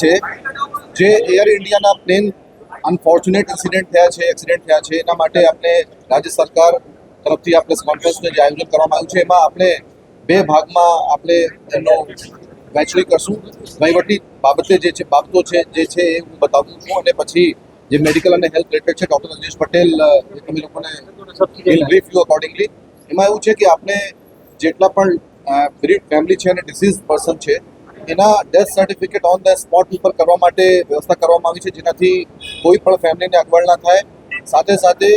છે, જે એર ઇન્ડિયાના પ્લેન અનફોર્ચ્યુનેટ ઇન્સિડન્ટ થયા છે એક્સિડન્ટ થયા છે, એના માટે આપણે રાજ્ય સરકાર તરફથી આ પ્રેસ કોન્ફરન્સનું જે આયોજન કરવામાં આવ્યું છે, એમાં આપણે બે ભાગમાં આપણે એનો વહેંચણી કરશું. વહીવટી બાબતે જે છે, બાબતો છે, જે છે એ હું બતાવું છું અને પછી જે મેડિકલ અને હેલ્થ રિલેટેડ છે ડૉક્ટર રાજેશ પટેલ તમે લોકોને બ્રીફ યુ અકોર્ડિંગલી એમાં એવું છે કે આપણે જેટલા પણ બ્રીડ ફેમિલી છે અને ડિસીઝ પર્સન છે એના death certificate on the spot ઉપર કરવા માટે વ્યવસ્થા કરવામાં આવી છે, જેનાથી કોઈ પણ ફેમિલીને અગવડ ના થાય. સાથે સાથે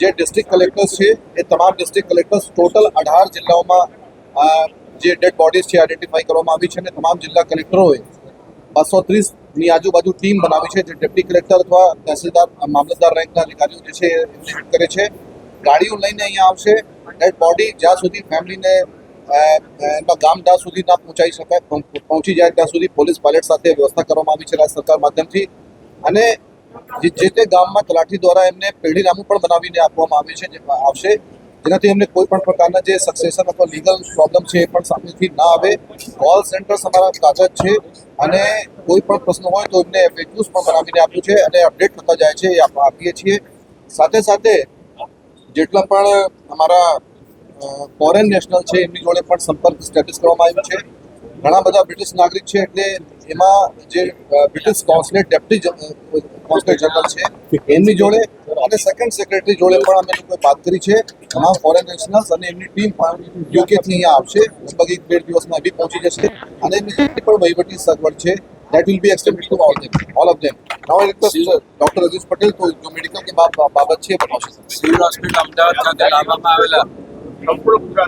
જે ડિસ્ટ્રિક્ટ કલેક્ટર્સ છે, એ તમામ ડિસ્ટ્રિક્ટ કલેક્ટર્સ ટોટલ અઢાર જિલ્લાઓમાં જે ડેડ બોડીઝ છે આઈડેન્ટિફાઈ કરવામાં આવી છે અને તમામ જિલ્લા કલેક્ટરોએ બસો ત્રીસની આજુબાજુ ટીમ બનાવી છે, જે ડેપ્ટી કલેક્ટર અથવા તહેસીલદાર મામલતદાર રેન્કના અધિકારીઓ જે છે એ કરે છે. ગાડીઓ લઈને અહીંયા આવશે. ડેડ બોડી જ્યાં સુધી ફેમિલીને એમના ગામ ત્યાં સુધી ના પહોંચાઈ શકાય પહોંચી જાય ત્યાં સુધી પોલીસ પાયલટ સાથે વ્યવસ્થા કરવામાં આવી છે રાજ્ય સરકાર માધ્યમથી. અને જે તે ગામમાં તલાટી દ્વારા એમને પેઢીનામું પણ બનાવીને આપવામાં આવ્યું છે, જે આવશે, જેનાથી એમને કોઈ પણ પ્રકારના જે સક્સેશન અથવા લીગલ પ્રોબ્લેમ છે એ પણ સામેથી ના આવે. કોલ સેન્ટર્સ અમારા કાગજ છે અને કોઈ પણ પ્રશ્ન હોય તો એમને એફએક્યુઝ પણ બનાવીને આપ્યું છે અને અપડેટ થતા જાય છે એ આપ- આપીએ છીએ. સાથે સાથે જેટલા પણ અમારા ફોરેન નેશનલ છે, એમની જોડે પણ સંપર્ક સ્ટેટસ કરવામાં આવ્યું છે. ઘણા બધા બ્રિટિશ નાગરિક છે, એટલે એમાં જે British consulate deputy consulate general છે, એમની જોડે અને સેકન્ડ સેક્રેટરી જોડે પણ અમે લોકોએ વાત કરી છે. તમામ ફોરેન નેશનલ્સ અને એમની ટીમ પણ યુકેથી અહીંયા આવશે. લગભગ એક બે દિવસમાં બી પહોંચી જશે. અને એમની જેટલી પણ વહીવટી સગવડ છે. That will be extend to all them all of them now request doctor Rajesh Patel તો જો મેડિકલ કે બાબત છે પણ હોસ્પિટલ અમદાવાદ ખાતે લાવવામાં આવેલા ಸಂಪೂರ್ಣ